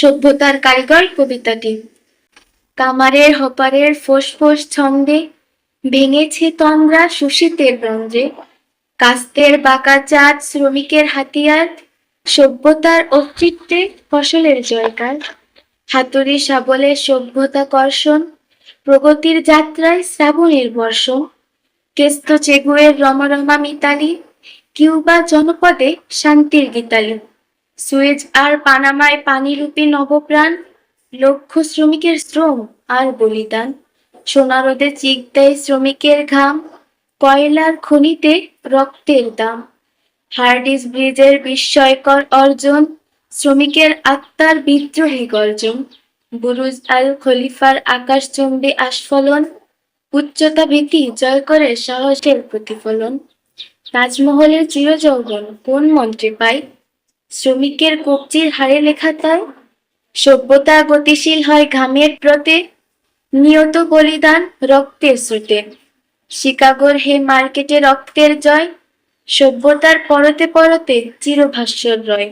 সভ্যতার কারিগর কবিতাটি। কামারের হপারের ফোঁস ছন্দে ভেঙেছে তন্দ্রা সুশীতের রন্ধ্রে। কাস্তের বাঁকা চাঁদ শ্রমিকের হাতিয়ার, সভ্যতার অস্তিত্বে ফসলের জয়কার। হাতুড়ি শাবলে সভ্যতা কর্ষণ, প্রগতির যাত্রায় শ্রাবণের বর্ষণ। কেস্ত চেগুয়ের রমরমা মিতালি কিউবা জনপদে শান্তির গীতালি। সুয়েজ আর পানামায় পানিরূপী নবপ্রাণ লক্ষ শ্রমিকের শ্রম আর বলিদান। সোনা রোদে চিক দেয় শ্রমিকের ঘাম, কয়লার খনিতে রক্তের দাম। হার্ডিস ব্রিজের বিস্ময়কর অর্জন, শ্রমিকের আত্মার বিদ্রোহী গর্জন। বুরুজ আল খলিফার আকাশচুম্বী আস্ফলন উচ্চতা ভীতি জয় করে সাহসের প্রতিফলন। তাজমহলের চিরযৌবন কোন মন্ত্রে পায়? শ্রমিকের কবজির হারে লেখা তাই? সভ্যতা গতিশীল হয় ঘামের ব্রতে, নিয়ত বলিদান রক্তের স্রোতে। শিকাগোর হে মার্কেটে রক্তের জয়, সভ্যতার পরতে পরতে চিরভাস্বর রয়।